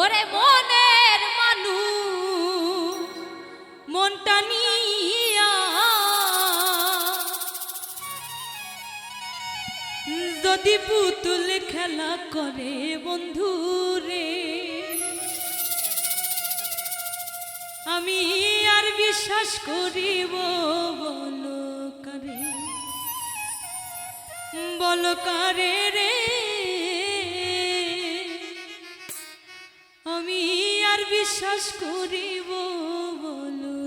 ওরে মনের মানুষ, মনটা নিয়া। যদি পুতুল খেলা করে বন্ধু রে আমি আর বিশ্বাস করিব বলো করে, বলো কারে রে। বিশ্বাস করিব বলো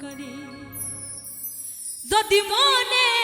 করে? যদি মনে